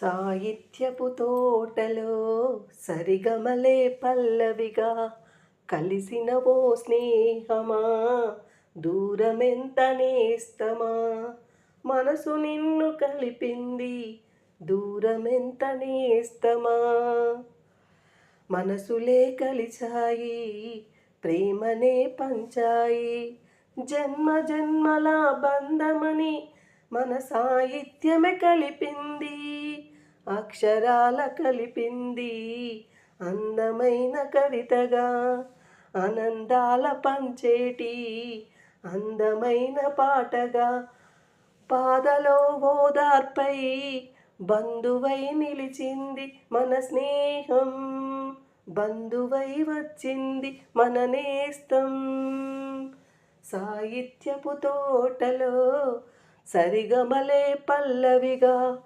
సాహిత్యపు తోటలో సరిగమలే పల్లవిగా కలిసిన ఓ స్నేహమా? దూరమెంత నేస్తమా? మనసు నిన్ను కలిపింది దూరమెంత నేస్తమా? మనసులే కలిచాయి ప్రేమనే పంచాయి. జన్మ జన్మల బంధమని మన సాహిత్యమే కలిపింది. అక్షరాల కలిపింది. అందమైన కవితగా ఆనందాల పంచేటి అందమైన పాటగా పాదలో ఓదార్పై బంధువై నిలిచింది మన స్నేహం. బంధువై వచ్చింది మన నేస్తం. సాహిత్యపు తోటలో సరిగమలే పల్లవిగా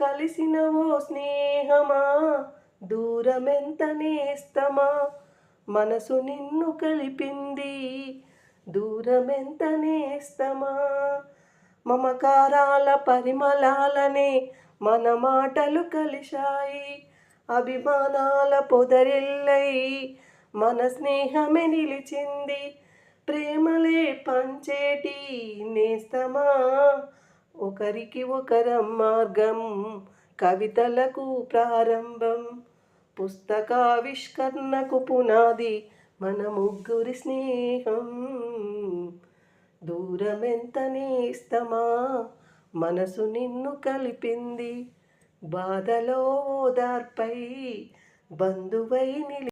కలిసిన ఓ స్నేహమా? దూరమెంత నేస్తమా? మనసు నిన్ను కలిపింది. దూరమెంత నేస్తమా? మమకారాల పరిమళాలనే మన మాటలు కలిశాయి. అభిమానాల పొదరిల్లై మన స్నేహమే నిలిచింది. ప్రేమలే పంచేటి నేస్తమా? ఒకరికి ఒకరం మార్గం కవితలకు ప్రారంభం. పుస్తకావిష్కరణకు పునాది మన ముగ్గురి స్నేహం. దూరమెంత నేస్తమా మనసు నిన్ను కలిపింది. బాధలో ఓదార్పై బంధువై నిలి